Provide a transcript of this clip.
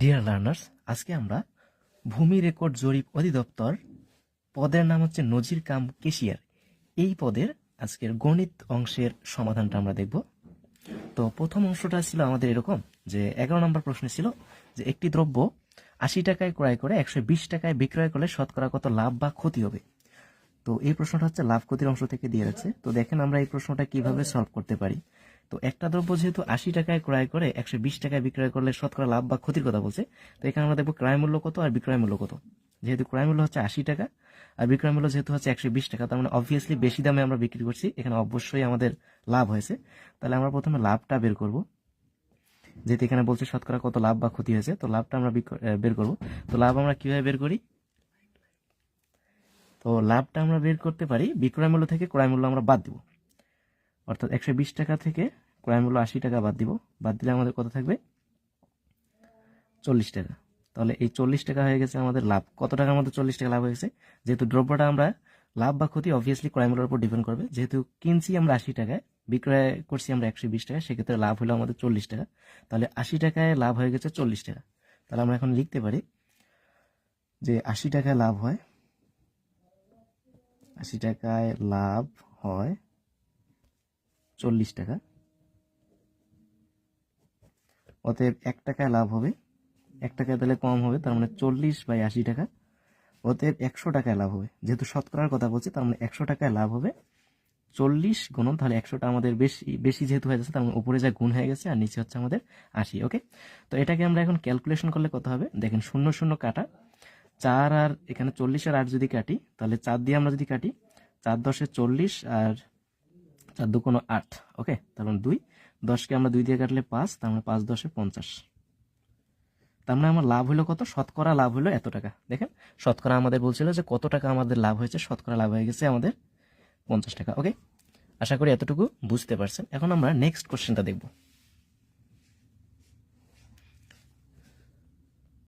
Dear learners আজকে আমরা ভূমি রেকর্ড জরিপ অধিদপ্তর পদের নাম হচ্ছে নজির কাম কেশিয়ার। এই পদের আজকের গণিত অংশের সমাধানটা আমরা দেখব। তো প্রথম অংশটা ছিল আমাদের এরকম যে এগারো নম্বর প্রশ্ন ছিল যে একটি দ্রব্য আশি টাকায় ক্রয় করে একশো বিশ টাকায় বিক্রয় করলে শতকরা কত লাভ বা ক্ষতি হবে? তো এই প্রশ্নটা হচ্ছে লাভ ক্ষতির অংশ থেকে দিয়ে যাচ্ছে। তো দেখেন আমরা এই প্রশ্নটা কীভাবে সলভ করতে পারি। তো একটা দ্রব্য যেহেতু আশি টাকায় ক্রয় করে, একশো বিশ টাকায় বিক্রয় করলে শতকরা লাভ বা ক্ষতির কথা বলছে, তো এখানে আমরা দেখব ক্রয় মূল্য কত আর বিক্রয় মূল্য কত। যেহেতু ক্রয় মূল্য হচ্ছে আশি টাকা আর বিক্রয় মূল্য যেহেতু হচ্ছে একশো বিশ টাকা, তার মানে অবভিয়াসলি বেশি দামে আমরা বিক্রি করছি, এখানে অবশ্যই আমাদের লাভ হয়েছে। তাহলে আমরা প্রথমে লাভটা বের করব। যেহেতু এখানে বলছে শতকরা কত লাভ বা ক্ষতি হয়েছে, তো লাভটা আমরা বের করব। তো লাভ আমরা কীভাবে বের করি? তো লাভটা আমরা বের করতে পারি, বিক্রয় মূল্য থেকে ক্রয় মূল্য আমরা বাদ দিব। অর্থাৎ একশো বিশ টাকা থেকে ক্রয় মূল্য আশি টাকা বাদ দিব। বাদ দিলে আমাদের কত থাকবে? চল্লিশ টাকা। তাহলে এই চল্লিশ টাকা হয়ে গেছে আমাদের লাভ। কত টাকা আমাদের চল্লিশ টাকা লাভ হয়ে গেছে? যেহেতু দ্রব্যটা আমরা লাভ বা ক্ষতি অবভিয়াসলি ক্রয় মূল্যের উপর ডিপেন্ড করবে। যেহেতু কিনছি আমরা আশি টাকায়, বিক্রয় করছি আমরা একশো বিশ টাকা সেক্ষেত্রে লাভ হলো আমাদের চল্লিশ টাকা। তাহলে আশি টাকায় লাভ হয়ে গেছে চল্লিশ টাকা। তাহলে আমরা এখন লিখতে পারি যে আশি টাকায় লাভ হয়। আশি টাকায় লাভ হয় চল্লিশ টাকা। অতএব এক টাকায় লাভ হবে। এক টাকায় তাহলে কম হবে, তার মানে চল্লিশ বাই আশি টাকা। অতএব একশো টাকায় লাভ হবে। যেহেতু শতকরার কথা বলছি, তার মানে একশো টাকায় লাভ হবে। চল্লিশ গুণন, তাহলে একশোটা আমাদের বেশি বেশি যেহেতু হয়ে যাচ্ছে, তার মানে উপরে যা গুণ হয়ে গেছে আর নিচে হচ্ছে আমাদের আশি ওকে তো এটাকে আমরা এখন ক্যালকুলেশন করলে কত হবে? দেখেন শূন্য শূন্য কাটা। চার আর এখানে চল্লিশ আর আট যদি কাটি, তাহলে চার দিয়ে আমরা যদি কাটি, চার দশে চল্লিশ আর চার দু কোনো আট, ওকে? তার মানে দুই। দশকে আমরা দুই দিয়ে কাটলে পাঁচ, তার মানে পাঁচ দশে পঞ্চাশ। তার মানে আমার লাভ হলো কত? শতকরা লাভ হলো এত টাকা। দেখেন, শতকরা আমাদের বলছিল যে কত টাকা আমাদের লাভ হয়েছে, শতকরা লাভ হয়ে গেছে আমাদের পঞ্চাশ টাকা, ওকে? আশা করি এতটুকু বুঝতে পারছেন। এখন আমরা নেক্সট কোশ্চেনটা দেখব।